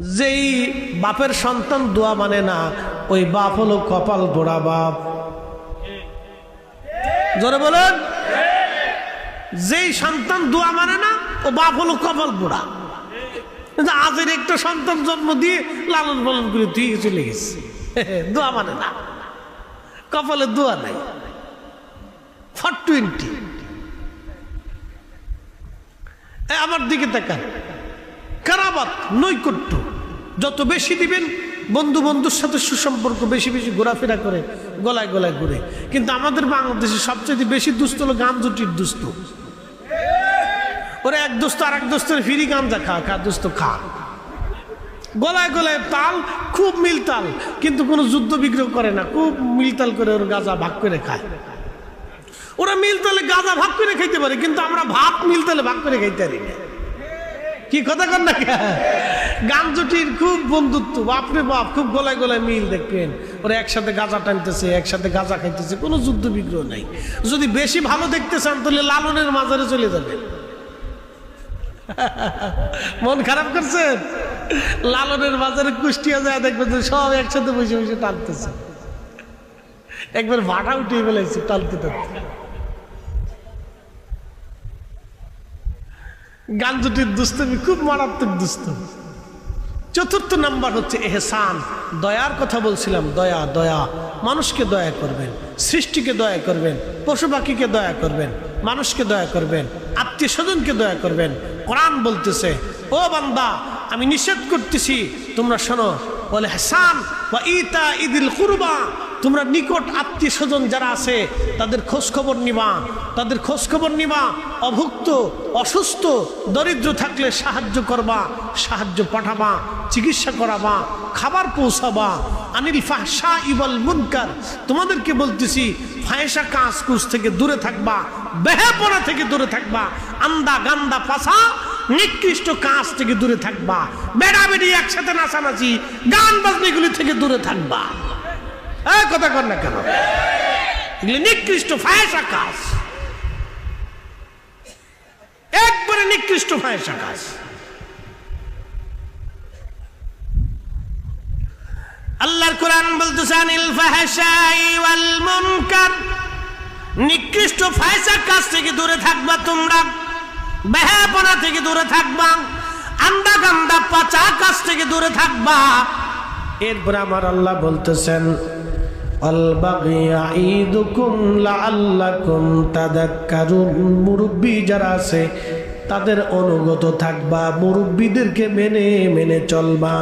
যেই বাপের সন্তান দোয়া মানে না, ওই বাপ হলো কপাল গোড়া বাপ। জোরে বলেন। যেই সন্তান দোয়া মানে না, ও বাপ হলো কপাল কিন্তু আজের একটা সন্তান জন্ম দিয়ে লালন পালন করে তুই চলে গেছে। দোয়া মানে না। কপালে দোয়া নাই। ফর টোয়েন্টি আমার দিকে তাকান। কারাবাত, নৈকট্য। যত বেশি দিবেন, বন্ধু বন্ধুর সাথে সুসম্পর্ক বেশি বেশি ঘোরাফেরা করে, গলায় গলায় ঘুরে। কিন্তু আমাদের বাংলাদেশে সবচেয়ে বেশি দুস্থ হলো গান জুটির দুস্থ। ওরা এক দোস্ত আর এক দোস্তের ফিরি গাঞ্জা খা খা, দোস্ত খা। গলায় গলায় তাল, খুব মিলতাল কিন্তু কোনো যুদ্ধ বিগ্রহ করে না, খুব মিলতাল করে ওর গাঁজা ভাগ করে খায়। ওরা মিলতালে গাঁজা ভাগ করে খাইতে পারে, কিন্তু আমরা ভাত মিলতালে ভাগ করে খাইতে পারি না। কি কথা কর না গান জুটির খুব বন্ধুত্ব বাপরে বাপ, খুব গলায় গলায় মিল দেখবেন। ওরা একসাথে গাঁজা টানতেছে, একসাথে গাঁজা খাইতেছে, কোনো যুদ্ধ বিগ্রহ নাই। যদি বেশি ভালো দেখতে চান, তাহলে লালনের মাজারে চলে যাবেন। মন খারাপ করছেন? লালনের বাজারে কুষ্টিয়া যায়, দেখবেন সব একসাথে বসে বসে টানতেছে। একবার ভাটা উঠিয়ে ফেলেছে টানতে টানতে। গান দুটির দুস্তমি খুব মারাত্মক দুস্তমি চতুর্থ নাম্বার হচ্ছে এহসান। দয়ার কথা বলছিলাম, দয়া দয়া। মানুষকে দয়া করবেন, সৃষ্টিকে দয়া করবেন, পশু পাখিকে দয়া করবেন, মানুষকে দয়া করবেন, আত্মীয় স্বজনকে দয়া করবেন। কোরআন বলতেছে, ও বান্দা, আমি নিষেধ করতেছি, তোমরা শোনো, বলে হাসান বা ইতা ইদিল কুরবা তোমরা নিকট আত্মীয় স্বজন যারা আছে, তাদের খোঁজখবর নিবা। তাদের খোঁজ খবর নিবা। অভুক্ত, অসুস্থ, দরিদ্র থাকলে সাহায্য করবা, সাহায্য পাঠাবা, চিকিৎসা করাবা, খাবার পৌঁছাবা। আনিল ফাহসা ইবল মুনকার। তোমাদেরকে বলতেছি ফায়সা কাজ কুচ থেকে দূরে থাকবা বেহাপনা থেকে দূরে থাকবা, আন্দা গান্দা ফাঁসা নিকৃষ্ট কাজ থেকে দূরে থাকবা বেড়া বেড়ি একসাথে নাচানাচি, গান বাজনিগুলি থেকে দূরে থাকবা। এই কথা কর না কেন? এগুলি নিকৃষ্ট ফায়সা কাজ একবারে নিকৃষ্ট ফায়সা কাজ আল্লাহর কোরআন বলতেছে, আনিল ফাহশাই ওয়াল মুনকার। নিকৃষ্ট ফায়সা কাজ থেকে দূরে থাকবা তোমরা। বেহাপনা থেকে দূরে থাকবা। আন্দা গান্দা পাচা কাজ থেকে দূরে থাকবা। এরপর আমার আল্লাহ বলতেছেন মুরব্বী যারা আছে তাদের অনুগত থাকবা। মুরব্বীদেরকে মেনে মেনে চলবা।